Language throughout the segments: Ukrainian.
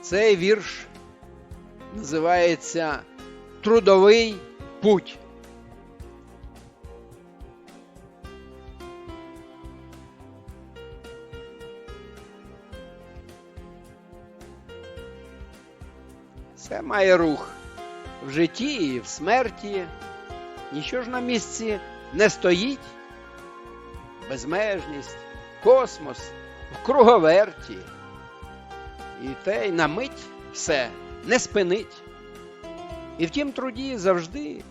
Цей вірш називається Трудовий путь. Це має рух в житті і в смерті. Ніщо ж на місці не стоїть. Безмежність, космос в круговерті. І те й на мить все не спинить. І в тім труді завжди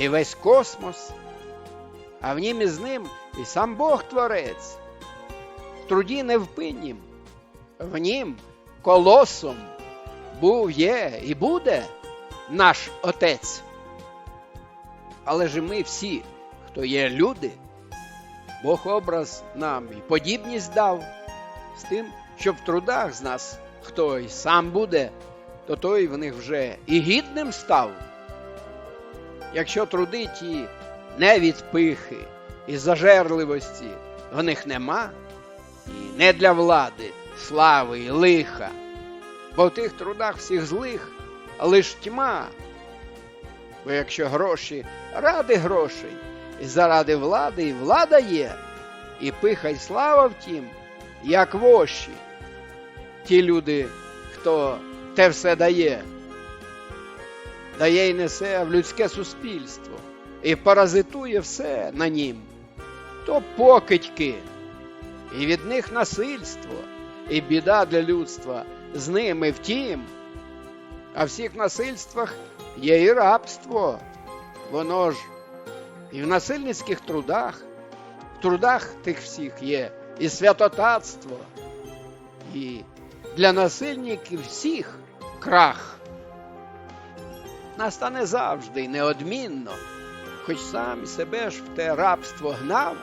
і весь космос, а в нім із ним і сам Бог Творець. В труді невпиннім, в нім колосом був є і буде наш Отець. Але ж ми всі, хто є люди, Бог образ нам і подібність дав з тим, щоб в трудах з нас хто й сам буде, то той в них вже і гідним став. Якщо труди ті не від пихи і зажерливості в них нема, і не для влади, слави і лиха, бо в тих трудах всіх злих лиш тьма. Бо якщо гроші ради грошей, і заради влади і влада є, і пиха й слава втім, як вощі, ті люди, хто те все дає, дає й несе в людське суспільство. І паразитує все на нім, то покидьки, і від них насильство, і біда для людства. З ними втім. А всіх насильствах є і рабство. Воно ж і в насильницьких трудах, в трудах тих всіх є і святотатство, і для насильників всіх крах. Настане завжди неодмінно, хоч сам себе ж в те рабство гнав,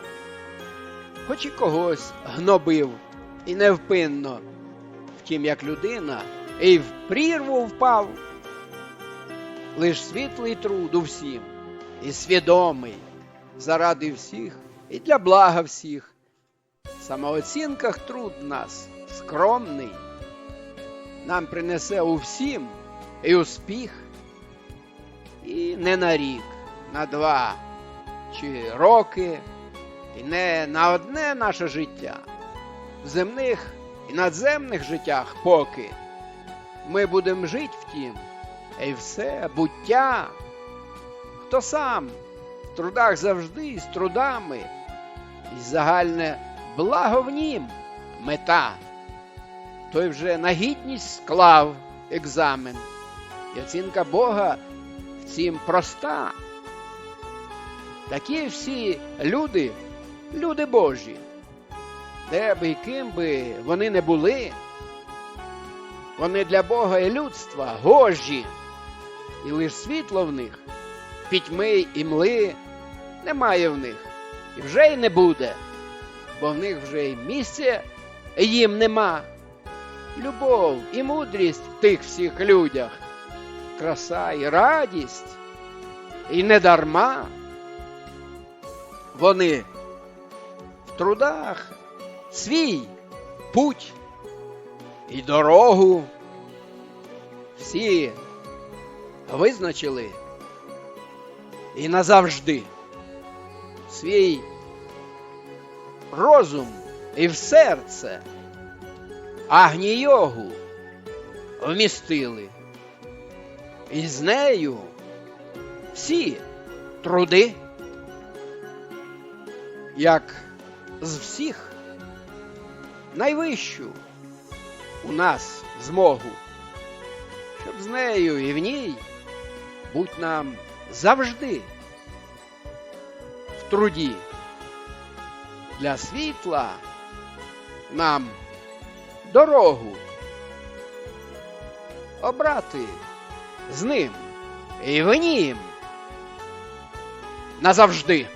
хоч і когось гнобив і невпинно, втім, як людина і в прірву впав. Лиш світлий труд у всім, і свідомий заради всіх і для блага всіх. Самооцінках труд нас скромний, нам принесе у всім і успіх, і не на рік, на два чи роки, і не на одне наше життя, в земних і надземних життях поки ми будемо жити втім, і все буття, хто сам в трудах завжди з трудами, і загальне благо в нім мета, той вже на гідність склав екзамен, і оцінка Бога в цім проста. Такі всі люди, люди Божі, де би і ким би вони не були. Вони для Бога і людства гожі, і лиш світло в них, пітьми і мли немає в них, і вже й не буде, бо в них вже й місця їм нема. Любов і мудрість в тих всіх людях, краса і радість, і не дарма. Вони в трудах свій путь і дорогу всі визначили і назавжди свій розум і в серце агнійогу вмістили, і з нею всі труди, як з всіх найвищу у нас змогу, щоб з нею і в ній будь нам завжди в труді. Для світла нам дорогу обрати з ним і в нім назавжди.